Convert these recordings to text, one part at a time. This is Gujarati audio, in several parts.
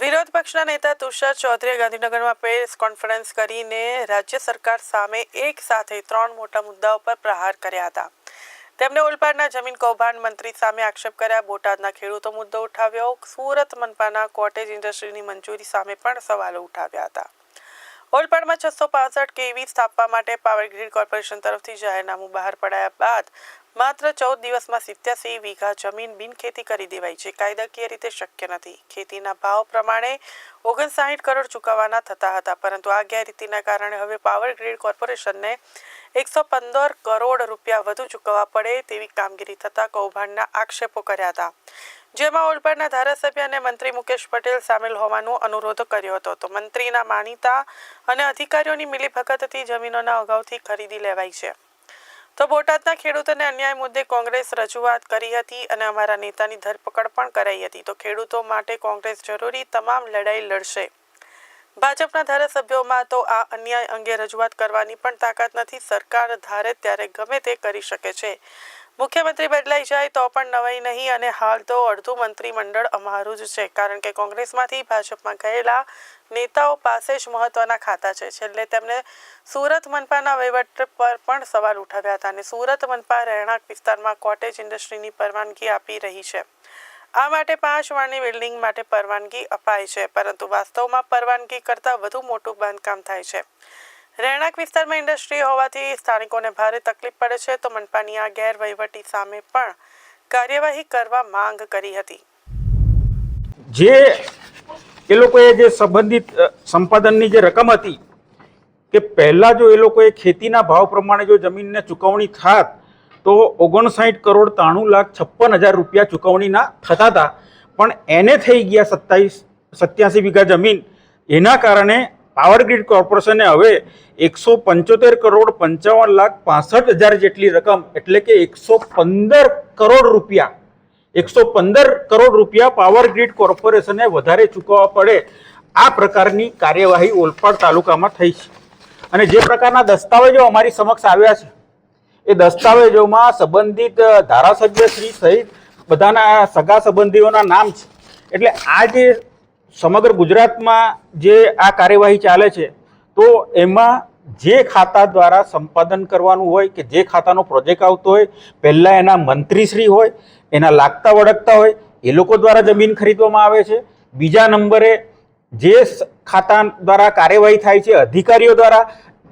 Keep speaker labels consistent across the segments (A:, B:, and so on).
A: વિરોધ પક્ષના નેતા તુષાર ચૌધરીએ ગાંધીનગરમાં પ્રેસ કોન્ફરન્સ કરીને રાજ્ય સરકાર સામે એક સાથે ત્રણ મોટા મુદ્દાઓ પર પ્રહાર કર્યા હતા. તેમણે ઓલપાડના જમીન કૌભાંડ મંત્રી સામે આક્ષેપ કર્યા, બોટાદના ખેડૂતો મુદ્દો ઉઠાવ્યો, સુરત મનપાના કોટેજ ઇન્ડસ્ટ્રીની મંજૂરી સામે પણ સવાલો ઉઠાવ્યા હતા. ઓલપાડમાં છસો પાસઠ કેવી સ્થાપવા માટે પાવર ગ્રીડ કોર્પોરેશન તરફથી જાહેરનામું બહાર પડાયા બાદ માત્ર ચૌદ દિવસમાં સિત્યાસી વીઘા જમીન બિનખેતી કરી દેવાઈ છે. કાયદાકીય રીતે શક્ય નથી. ખેતીના ભાવ પ્રમાણે ઓગણસાઠ કરોડ ચૂકવવાના થતા હતા, પરંતુ આ ગેરરીતિના કારણે હવે પાવર ગ્રીડ કોર્પોરેશનને એકસો પંદર કરોડ રૂપિયા વધુ ચૂકવવા પડે તેવી કામગીરી થતાં કૌભાંડના આક્ષેપો કર્યા હતા. જેમાં ઓલપાડના ધારાસભ્ય અને મંત્રી મુકેશ પટેલ સામેલ હોવાનો અનુરોધ કર્યો હતો. તો મંત્રીના માનીતા અને અધિકારીઓની મિલીભગતથી જમીનોના અગાઉથી ખરીદી લેવાઈ છે. તો બોટાદના ખેડૂતોને અન્યાય મુદ્દે કોંગ્રેસ રજૂઆત કરી હતી અને અમારા નેતાની ધરપકડ પણ કરાઈ હતી. તો ખેડૂતો માટે કોંગ્રેસ જરૂરી તમામ લડાઈ લડશે. ભાજપના ધારાસભ્યોમાં તો આ અન્યાય અંગે રજૂઆત કરવાની પણ તાકાત નથી. સરકાર ધારે ત્યારે ગમે તે કરી શકે છે. મુખ્યમંત્રી બદલાઈ જાય તો પણ નવાઈ નહીં અને હાલ તો અડધું મંત્રીમંડળ અમારું જ છે. કારણ કે કોંગ્રેસમાંથી ભાજપમાં ગયેલા નેતાઓ પાસે જ મહત્વના ખાતા છે. છેલ્લે તેમણે સુરત મનપાના વહીવટ પર પણ સવાલ ઉઠાવ્યા હતા અને સુરત મનપા રહેણાંક વિસ્તારમાં કોટેજ ઇન્ડસ્ટ્રીની પરવાનગી આપી રહી છે. આ માટે પાંચ માળની બિલ્ડિંગ માટે પરવાનગી અપાય છે, પરંતુ વાસ્તવમાં પરવાનગી કરતાં વધુ મોટું બાંધકામ થાય છે. રહેણાંક વિસ્તારમાં ઇન્ડસ્ટ્રી હોવાથી સ્થાનિકોને ભારે તકલીફ પડે છે. તો મનપાની આ ગેરવહીવટી સામે પણ કાર્યવાહી કરવા માંગ કરી હતી.
B: જે એ લોકોએ જે સંબંધિત સંપાદનની જે રકમ હતી કે પહેલાં જો એ લોકોએ ખેતીના ભાવ પ્રમાણે જો જમીનને ચૂકવણી થાત, તો ઓગણસાઠ કરોડ ત્રાણું લાખ છપ્પન હજાર રૂપિયા ચૂકવણીના થતા હતા. પણ એને થઈ ગયા સત્તાવીસ, સત્યાસી વીઘા જમીન. એના કારણે પાવર ગ્રીડ કોર્પોરેશને હવે એકસો પંચોતેર કરોડ પંચાવન લાખ પાસઠ હજાર જેટલી રકમ, એટલે કે એકસો પંદર કરોડ રૂપિયા, એકસો પંદર કરોડ રૂપિયા પાવર ગ્રીડ કોર્પોરેશને વધારે ચૂકવવા પડે. આ પ્રકારની કાર્યવાહી ઓલપાડ તાલુકામાં થઈ છે. અને જે પ્રકારના દસ્તાવેજો અમારી સમક્ષ આવ્યા છે, એ દસ્તાવેજોમાં સંબંધિત ધારાસભ્યશ્રી સહિત બધાના સગા સંબંધીઓના નામ છે. એટલે આ જે સમગ્ર ગુજરાતમાં જે આ કાર્યવાહી ચાલે છે, તો એમાં જે ખાતા દ્વારા સંપાદન કરવાનું હોય કે જે ખાતાનો પ્રોજેક્ટ આવતો હોય, પહેલાં એના મંત્રીશ્રી હોય, એના લાગતા વળગતા હોય, એ લોકો દ્વારા જમીન ખરીદવામાં આવે છે. બીજા નંબરે જે ખાતા દ્વારા કાર્યવાહી થાય છે, અધિકારીઓ દ્વારા,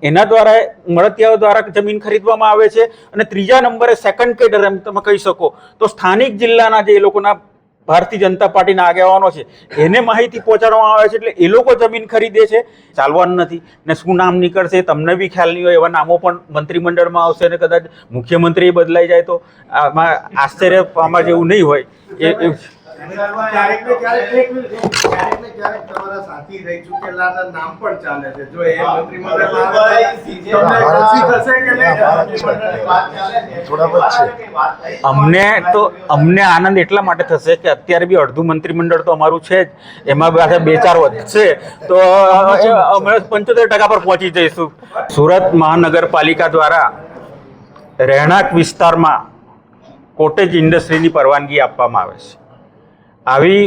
B: એના દ્વારા, મળતિયાઓ દ્વારા જમીન ખરીદવામાં આવે છે. અને ત્રીજા નંબરે સેકન્ડ કેડર એમ તમે કહી શકો. તો સ્થાનિક જિલ્લાના જે એ લોકોના ભારતીય જનતા પાર્ટીના આગેવાનો છે. એને માહિતી પહોંચાડવામાં આવે છે એટલે એ લોકો જમીન ખરીદે છે. ચાલવાનું નથી. ને શું નામ નીકળશે તમને બી ખ્યાલ નહીં હોય, એવા નામો પણ મંત્રીમંડળમાં આવશે ને કદાચ મુખ્યમંત્રી બદલાઈ જાય તો આમાં આશ્ચર્ય પામવા જેવું નહીં હોય. એ એ
C: ક્યારેક ને ક્યારેક ક્યારેક ને ક્યારેક તમારા સાથી રહી ચૂકેલાના નામ પણ ચાલે છે. જો એ મંત્રીમંડળમાં આવે તો તમને ખુશી થશે કે નહીં? મંત્રીમંડળની વાત ચાલે છે.
D: થોડા વચ્ચે.
B: અમને તો અમને આનંદ એટલા માટે થશે કે અત્યારે બી અડધું મંત્રીમંડળ તો અમારું છે જ. એમાં પાછા બે ચાર વધશે તો અમે પંચોતેર ટકા પર પહોંચી જઈશું. સુરત મહાનગરપાલિકા દ્વારા રહેણાંક વિસ્તારમાં કોટેજ ઇન્ડસ્ટ્રીની પરવાનગી આપવામાં આવે છે. આવી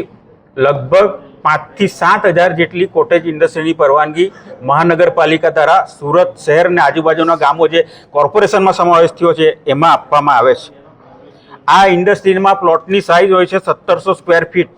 B: લગભગ પાંચથી સાત હજાર જેટલી કોટેજ ઇન્ડસ્ટ્રીની પરવાનગી મહાનગરપાલિકા દ્વારા સુરત શહેર અને આજુબાજુના ગામો જે કોર્પોરેશનમાં સમાવેશ થયો છે, એમાં આપવામાં આવે છે. આ ઇન્ડસ્ટ્રીમાં પ્લોટની સાઇઝ હોય છે સત્તરસો સ્ક્વેર ફીટ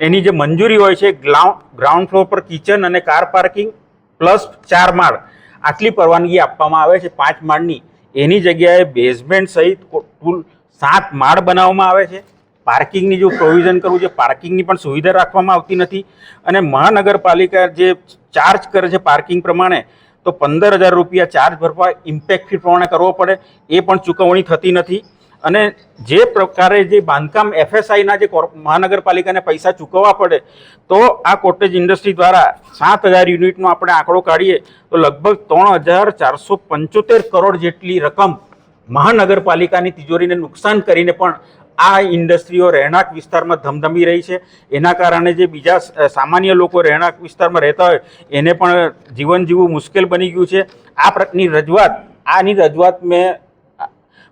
B: એની જે મંજૂરી હોય છે ગ્રાઉન્ડ ગ્રાઉન્ડ ફ્લોર પર કિચન અને કાર પાર્કિંગ પ્લસ ચાર માળ. આટલી પરવાનગી આપવામાં આવે છે પાંચ માળની. એની જગ્યાએ બેઝમેન્ટ સહિત કુલ સાત માળ બનાવવામાં આવે છે. પાર્કિંગની જો પ્રોવિઝન કરવું છે, પાર્કિંગની પણ સુવિધા રાખવામાં આવતી નથી. અને મહાનગરપાલિકા જે ચાર્જ કરે છે પાર્કિંગ પ્રમાણે, તો પંદર હજાર રૂપિયા ચાર્જ ભરવા ઇમ્પેક્ટ ફી પ્રમાણે કરવો પડે, એ પણ ચૂકવણી થતી નથી. અને જે પ્રકારે જે બાંધકામ એફએસઆઈના જે મહાનગરપાલિકાને પૈસા ચૂકવવા પડે, તો આ કોટેજ ઇન્ડસ્ટ્રી દ્વારા સાત હજાર યુનિટનો આપણે આંકડો કાઢીએ, તો લગભગ ત્રણ હજાર ચારસો પંચોતેર કરોડ જેટલી રકમ મહાનગરપાલિકાની તિજોરીને નુકસાન કરીને પણ આ ઇન્ડસ્ટ્રીઓ રહેણાંક વિસ્તારમાં ધમધમી રહી છે. એના કારણે જે બીજા સામાન્ય લોકો રહેણાંક વિસ્તારમાં રહેતા હોય, એને પણ જીવન જીવવું મુશ્કેલ બની ગયું છે. આ પ્રકારની રજૂઆત, આની રજૂઆત મેં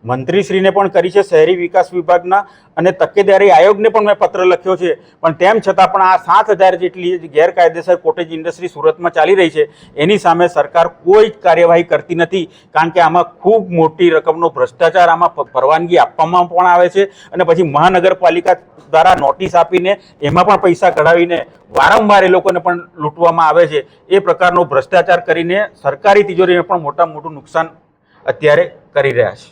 B: મંત્રીશ્રીને પણ કરી છે, શહેરી વિકાસ વિભાગના અને તકેદારી આયોગને પણ મેં પત્ર લખ્યો છે. પણ તેમ છતાં પણ આ સાત હજાર જેટલી ગેરકાયદેસર કોટેજ ઇન્ડસ્ટ્રી સુરતમાં ચાલી રહી છે. એની સામે સરકાર કોઈ જ કાર્યવાહી કરતી નથી, કારણ કે આમાં ખૂબ મોટી રકમનો ભ્રષ્ટાચાર આમાં પરવાનગી આપવામાં પણ આવે છે અને પછી મહાનગરપાલિકા દ્વારા નોટિસ આપીને એમાં પણ પૈસા કઢાવીને વારંવાર એ લોકોને પણ લૂંટવામાં આવે છે. એ પ્રકારનો ભ્રષ્ટાચાર કરીને સરકારી તિજોરીને પણ મોટા મોટું નુકસાન અત્યારે કરી રહ્યા છે.